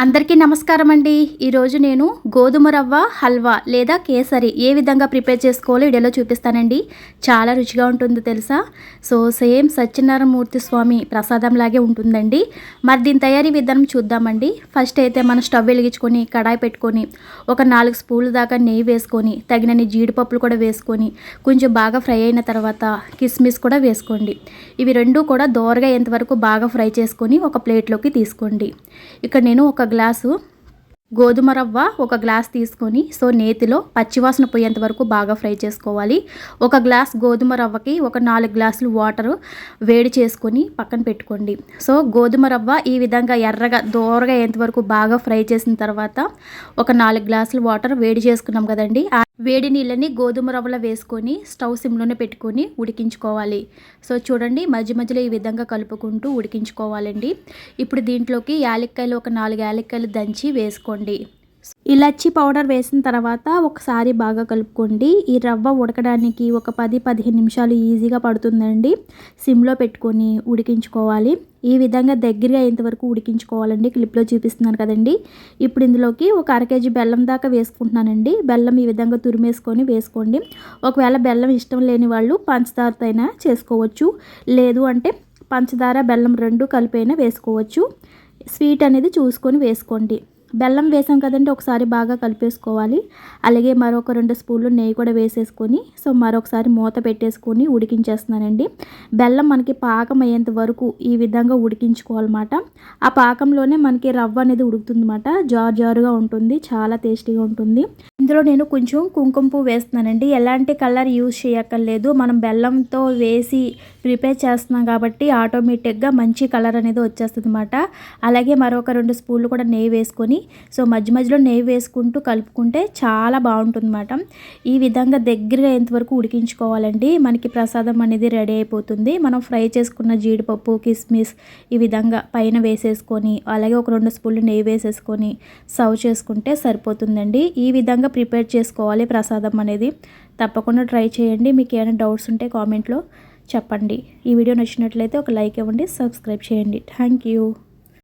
అందరికీ నమస్కారం అండి. ఈరోజు నేను గోధుమ రవ్వ హల్వా లేదా కేసరి ఏ విధంగా ప్రిపేర్ చేసుకోవాలో వీడియోలో చూపిస్తానండి. చాలా రుచిగా ఉంటుంది తెలుసా? సో సేమ్ సత్యనారాయణమూర్తి స్వామి ప్రసాదంలాగే ఉంటుందండి. మరి దీని తయారీ విధానం చూద్దామండి. ఫస్ట్ అయితే మనం స్టవ్ వెలిగించుకొని కడాయి పెట్టుకొని ఒక నాలుగు స్పూన్ల దాకా నెయ్యి వేసుకొని తగినన్ని జీడిపప్పులు కూడా వేసుకొని కొంచెం బాగా ఫ్రై అయిన తర్వాత కిస్మిస్ కూడా వేసుకోండి. ఇవి రెండు కూడా దోరగా ఎంతవరకు బాగా ఫ్రై చేసుకొని ఒక ప్లేట్లోకి తీసుకోండి. ఇక్కడ నేను ఒక గ్లాసు గోధుమ రవ్వ ఒక గ్లాస్ తీసుకొని సో నేతిలో పచ్చివాసన పోయేంత వరకు బాగా ఫ్రై చేసుకోవాలి. ఒక గ్లాస్ గోధుమ రవ్వకి ఒక నాలుగు గ్లాసులు వాటర్ వేడి చేసుకొని పక్కన పెట్టుకోండి. సో గోధుమ రవ్వ ఈ విధంగా ఎర్రగా దూరగా అయ్యేంత వరకు బాగా ఫ్రై చేసిన తర్వాత ఒక నాలుగు గ్లాసులు వాటర్ వేడి చేసుకున్నాం కదండి. వేడి నీళ్ళని గోధుమ రవ్వలో వేసుకొని స్టవ్ సిమ్లోనే పెట్టుకొని ఉడికించుకోవాలి. సో చూడండి మధ్య మధ్యలో ఈ విధంగా కలుపుకుంటూ ఉడికించుకోవాలండి. ఇప్పుడు దీంట్లోకి యాలక్కాయలు ఒక నాలుగు యాలక్కాయలు దంచి వేసుకోండి. ఇలాచి పౌడర్ వేసిన తర్వాత ఒకసారి బాగా కలుపుకోండి. ఈ రవ్వ ఉడకడానికి ఒక పది పదిహేను నిమిషాలు ఈజీగా పడుతుందండి. సిమ్లో పెట్టుకొని ఉడికించుకోవాలి. ఈ విధంగా దగ్గరగా అయ్యేంతవరకు ఉడికించుకోవాలండి. క్లిప్లో చూపిస్తున్నాను కదండి. ఇప్పుడు ఇందులోకి ఒక అర కేజీ బెల్లం దాకా వేసుకుంటున్నానండి. బెల్లం ఈ విధంగా తురిమేసుకొని వేసుకోండి. ఒకవేళ బెల్లం ఇష్టం లేని వాళ్ళు పంచదారతో అయినా చేసుకోవచ్చు. లేదు అంటే పంచదార బెల్లం రెండు కలిపైనా వేసుకోవచ్చు. స్వీట్ అనేది చూసుకొని వేసుకోండి. బెల్లం వేసాం కదండి ఒకసారి బాగా కలిపేసుకోవాలి. అలాగే మరొక రెండు స్పూన్లు నెయ్యి కూడా వేసేసుకొని సో మరొకసారి మూత పెట్టేసుకొని ఉడికించేస్తున్నానండి. బెల్లం మనకి పాకం అయ్యేంత వరకు ఈ విధంగా ఉడికించుకోవాలన్నమాట. ఆ పాకంలోనే మనకి రవ్వ అనేది ఉడుకుతుందన్నమాట. జారు జారుగా ఉంటుంది చాలా టేస్టీగా ఉంటుంది. ఇందులో నేను కొంచెం కుంకుమ పువ్వు వేస్తున్నానండి. ఎలాంటి కలర్ యూజ్ చేయక్కర్లేదు. మనం బెల్లంతో వేసి ప్రిపేర్ చేస్తున్నాం కాబట్టి ఆటోమేటిక్గా మంచి కలర్ అనేది వచ్చేస్తుంది అనమాట అలాగే మరొక రెండు స్పూన్లు కూడా నెయ్యి వేసుకొని సో మధ్య మధ్యలో నెయ్యి వేసుకుంటూ కలుపుకుంటే చాలా బాగుంటుంది అనమాట ఈ విధంగా దగ్గర ఎంతవరకు ఉడికించుకోవాలండి. మనకి ప్రసాదం అనేది రెడీ అయిపోతుంది. మనం ఫ్రై చేసుకున్న జీడిపప్పు కిస్మిస్ ఈ విధంగా పైన వేసేసుకొని అలాగే ఒక రెండు స్పూన్లు నెయ్యి వేసేసుకొని సర్వ్ చేసుకుంటే సరిపోతుందండి. ఈ విధంగా ప్రిపేర్ చేసుకోవాలి ప్రసాదం అనేది. తప్పకుండా ట్రై చేయండి. మీకు ఏమైనా డౌట్స్ ఉంటే కామెంట్లో చెప్పండి. ఈ వీడియో నచ్చినట్లయితే ఒక లైక్ ఇవ్వండి సబ్స్క్రైబ్ చేయండి. Thank you